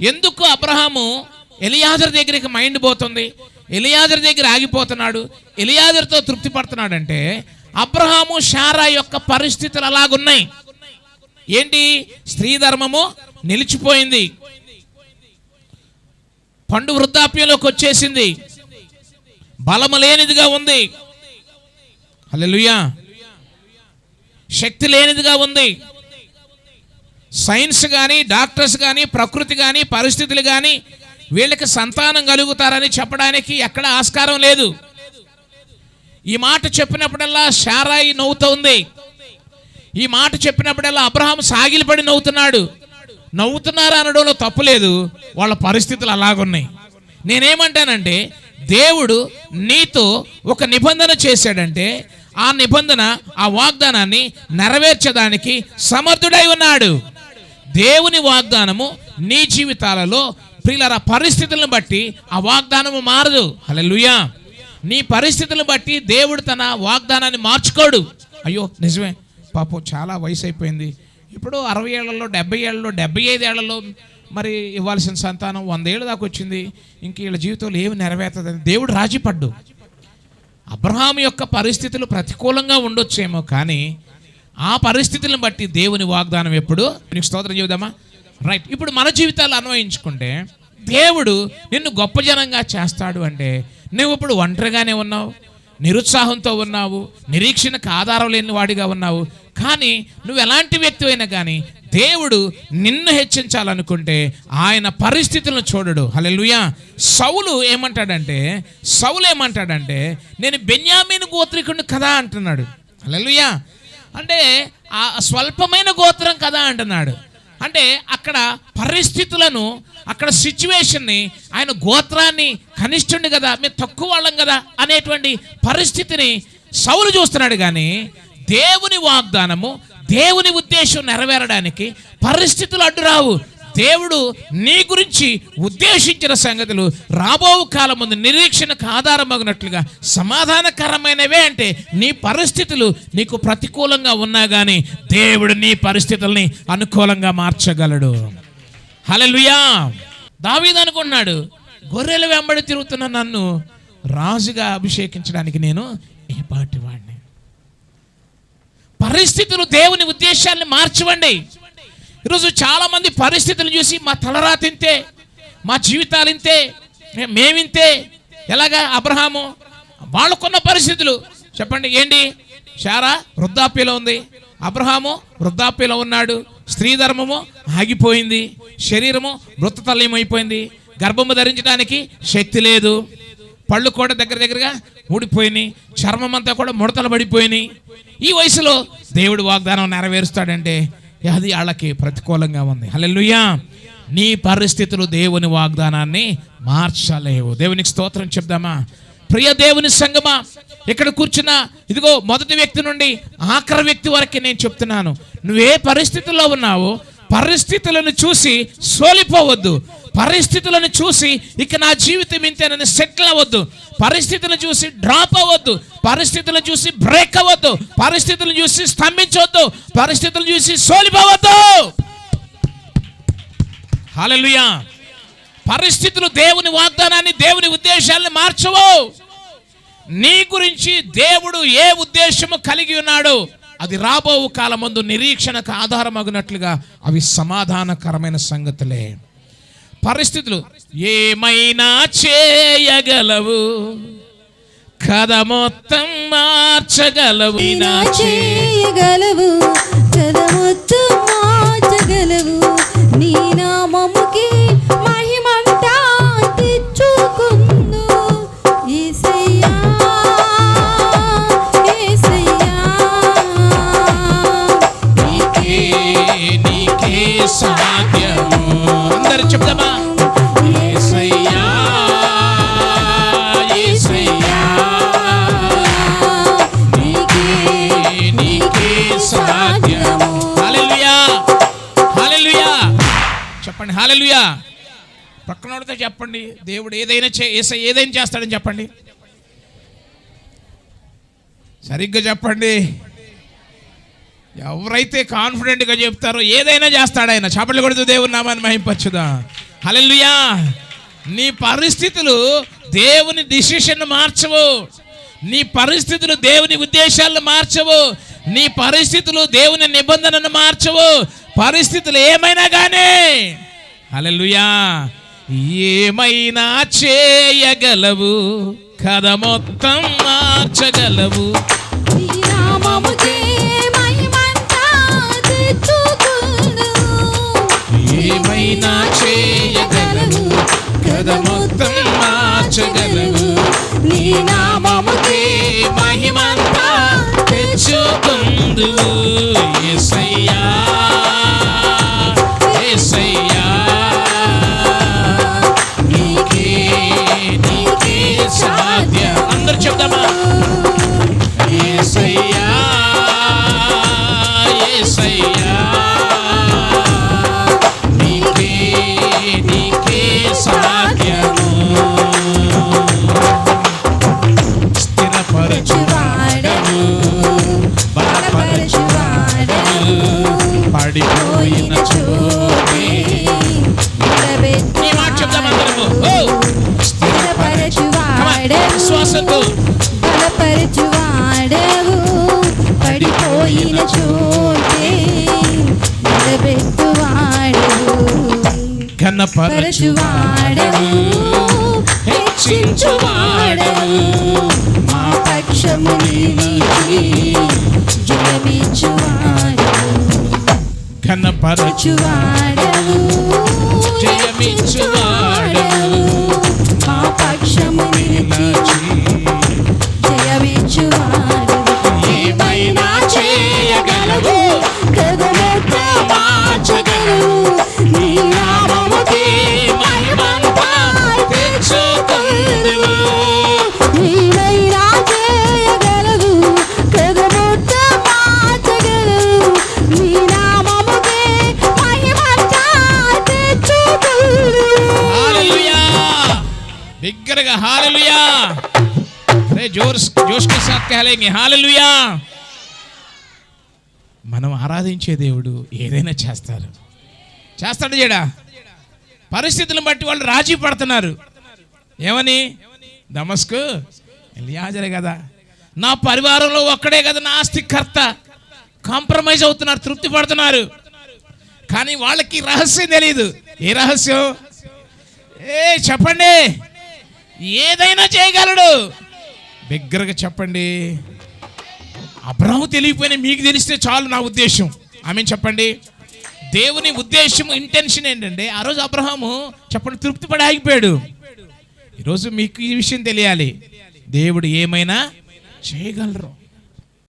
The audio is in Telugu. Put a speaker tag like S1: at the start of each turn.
S1: ఎందుకు అబ్రహాము ఎలియాజర్ దగ్గరికి మైండ్ పోతుంది? ఎలియాజర్ దగ్గర ఆగిపోతున్నాడు. ఎలియాజర్తో తృప్తి పడుతున్నాడంటే అబ్రహాము షారా యొక్క పరిస్థితులు అలాగున్నాయి. ఏంటి? స్త్రీ ధర్మము నిలిచిపోయింది. పండు వృద్ధాప్యంలోకి వచ్చేసింది. బలము లేనిదిగా ఉంది. హల్లెలూయా. శక్తి లేనిదిగా ఉంది. సైన్స్ కానీ డాక్టర్స్ కానీ ప్రకృతి కానీ పరిస్థితులు కానీ వీళ్ళకి సంతానం కలుగుతారని చెప్పడానికి ఎక్కడ ఆస్కారం లేదు. ఈ మాట చెప్పినప్పుడల్లా షారాయి నవ్వుతోంది. ఈ మాట చెప్పినప్పుడల్లా అబ్రహాం సాగిలిపడి నవ్వుతున్నాడు. నవ్వుతున్నారు అనడంలో తప్పులేదు వాళ్ళ పరిస్థితులు అలాగున్నాయి. నేనేమంటానంటే దేవుడు నీతో ఒక నిబంధన చేశాడంటే ఆ నిబంధన ఆ వాగ్దానాన్ని నెరవేర్చడానికి సమర్థుడై ఉన్నాడు. దేవుని వాగ్దానము నీ జీవితాలలో ప్రియులర పరిస్థితులను బట్టి ఆ వాగ్దానము మారదు. హలలుయా నీ పరిస్థితులను బట్టి దేవుడు తన వాగ్దానాన్ని మార్చుకోడు. అయ్యో నిజమే. పాపం చాలా వయసు అయిపోయింది ఇప్పుడు అరవై ఏళ్ళలో డెబ్బై ఏళ్ళలో డెబ్బై ఐదు ఏళ్ళలో మరి ఇవ్వాల్సిన సంతానం వంద ఏళ్ళ దాకా వచ్చింది. ఇంక వీళ్ళ జీవితంలో ఏమి నెరవేరుతుందని దేవుడు రాజీపడ్డు. అబ్రహాం యొక్క పరిస్థితులు ప్రతికూలంగా ఉండొచ్చేమో కానీ ఆ పరిస్థితులను బట్టి దేవుని వాగ్దానం ఎప్పుడు? నీకు స్తోత్రం చెబుదామా? రైట్ ఇప్పుడు మన జీవితాలు అన్వయించుకుంటే దేవుడు నిన్ను గొప్ప జనంగా చేస్తాడు అంటే నువ్వు ఇప్పుడు ఒంటరిగానే ఉన్నావు నిరుత్సాహంతో ఉన్నావు నిరీక్షణకు ఆధారం లేని వాడిగా ఉన్నావు. కానీ నువ్వు ఎలాంటి వ్యక్తి అయినా కానీ దేవుడు నిన్ను హెచ్చించాలనుకుంటే ఆయన పరిస్థితులను చూడడు. హల్లెలూయా సౌలు ఏమంటాడంటే సౌలు ఏమంటాడంటే నేను బెన్యామీను గోత్రికుడిని కదా అంటున్నాడు. హల్లెలూయా అంటే ఆ స్వల్పమైన గోత్రం కదా అంటున్నాడు. అంటే అక్కడ పరిస్థితులను అక్కడ సిచ్యువేషన్ని ఆయన గోత్రాన్ని కనిష్ఠుండి కదా మేము తక్కువ వాళ్ళం కదా అనేటువంటి పరిస్థితిని సౌలు చూస్తున్నాడు కానీ దేవుని వాగ్దానము దేవుని ఉద్దేశం నెరవేరడానికి పరిస్థితులు అడ్డు రావు దేవుడు నీ గురించి ఉద్దేశించిన సంగతులు రాబో కాలం ముందు నిరీక్షణకు ఆధారమగినట్లుగా సమాధానకరమైనవే అంటే నీ పరిస్థితులు నీకు ప్రతికూలంగా ఉన్నా కానీ దేవుడు నీ పరిస్థితుల్ని అనుకూలంగా మార్చగలడు. హలలుయా దావీదు అనుకున్నాడు గొర్రెలు వెంబడి తిరుగుతున్న నన్ను రాజుగా అభిషేకించడానికి నేను ఏపాటి వాడిని. పరిస్థితులు దేవుని ఉద్దేశాన్ని మార్చవండి. ఈరోజు చాలా మంది పరిస్థితులు చూసి మా తలరాత ఇంతే మా జీవితాలు ఇంతే మే- మేమింతే ఎలాగా అబ్రహాము? వాళ్ళకున్న పరిస్థితులు. చెప్పండి ఏంటి? శారా వృద్ధాప్యలో ఉంది. అబ్రహాము వృద్ధాప్యలో ఉన్నాడు. స్త్రీ ధర్మము ఆగిపోయింది. శరీరము మృతతల్యమైపోయింది. గర్భము ధరించడానికి శక్తి లేదు. పళ్ళు కూడా దగ్గర దగ్గరగా ఊడిపోయినాయి. చర్మం అంతా కూడా ముడతలు పడిపోయినాయి. ఈ వయసులో దేవుడు వాగ్దానం నెరవేరుస్తాడంటే అది వాళ్ళకి ప్రతికూలంగా ఉంది. హల్లెలూయా. నీ పరిస్థితులు దేవుని వాగ్దానాన్ని మార్చలేవు. దేవునికి స్తోత్రం చెప్దామా? ప్రియ దేవుని సంగమా ఇక్కడ కూర్చున్న ఇదిగో మొదటి వ్యక్తి నుండి ఆఖరి వ్యక్తి వరకు నేను చెప్తున్నాను. నువ్వే పరిస్థితుల్లో ఉన్నావో పరిస్థితులను చూసి సోలిపోవద్దు. పరిస్థితులను చూసి ఇక నా జీవితం ఇంతేనని సెటిల్ అవ్వద్దు. పరిస్థితులను చూసి డ్రాప్ అవ్వద్దు. పరిస్థితులను చూసి బ్రేక్ అవ్వద్దు. పరిస్థితులను చూసి స్తంభించవద్దు పరిస్థితులను చూసి సోలిపోవద్దు. హల్లెలూయా. పరిస్థితులు దేవుని వాగ్దానాన్ని దేవుని ఉద్దేశాలను మార్చవు. నీ గురించి దేవుడు ఏ ఉద్దేశము కలిగి ఉన్నాడు అది రాబో కాలమందు నిరీక్షణకు ఆధారమగినట్లుగా అవి సమాధానకరమైన సంగతులే. పరిస్థితులు ఏమైనా చేయగలవు? కథ మొత్తం మార్చగలవు.
S2: నా చేయగలవు? కథ మొత్తం మార్చగలవు. నీ నామముకి మహిమంతా తెచ్చుకుందు. యేసయ్యా యేసయ్యా
S1: నీకే చెప్పండి. హాలలుయా పక్కనోడితో చెప్పండి. దేవుడు ఏదైనా చే ఏదైనా చేస్తాడని చెప్పండి. సరిగ్గా చెప్పండి. ఎవరైతే కాన్ఫిడెంట్గా చెప్తారో ఏదైనా చేస్తాడు ఆయన. చేపలు కొడుతూ దేవుని నామాన్ని మహింపచ్చుదా హల్లెలూయా. నీ పరిస్థితులు దేవుని డిసిషన్ మార్చవు. నీ పరిస్థితులు దేవుని ఉద్దేశాలను మార్చవు. నీ పరిస్థితులు దేవుని నిబంధనను మార్చవు. పరిస్థితులు ఏమైనా కానీ హల్లెలూయా. ఏమైనా చేయగలవు? కథ మొత్తం మార్చగలవు.
S2: మహిమంతా.
S1: ఏమైనా చేయగలవు? కథ మొత్తం మార్చగలవు.
S2: నీ నామముకే
S1: మహిమంతా తెచ్చుకుందు యేసయ్యా
S2: పరచువాడవు హెచ్చించువాడవు. మా పక్షము నిలిచి జయమిచ్చువాడవు.
S1: కనపరచు
S2: పరచువాడవు
S1: జయమిచ్చువాడవు
S2: మా పక్షము నిలిచి
S1: जाएगा हाल लुया अरे जोर जोश के साथ कह लेंगे हाल लुया మనం ఆరాధించే దేవుడు ఏదైనా చేస్తారు. చేస్తాడు చేయడా పరిస్థితులను బట్టి వాళ్ళు రాజీ పడుతున్నారు. ఏమని? దమస్కు? ఎలియాజరే కదా. నా పరివారంలో ఒక్కడే కదా నా ఆస్తికర్త. కాంప్రమైజ్ అవుతున్నారు తృప్తి పడుతున్నారు. కానీ వాళ్ళకి రహస్యం తెలియదు ఏ రహస్యం? ఏ చెప్పండి. ఏదైనా చేయగలడు. బిగ్గరగా చెప్పండి. అబ్రహం తెలియపోయినా మీకు తెలిస్తే చాలు నా ఉద్దేశం. ఆమె చెప్పండి. దేవుని ఉద్దేశం ఇంటెన్షన్ ఏంటంటే ఆ రోజు అబ్రహాము చెప్పండి తృప్తి పడి ఆగిపోయాడు. ఈరోజు మీకు ఈ విషయం తెలియాలి. దేవుడు ఏమైనా చేయగలరు.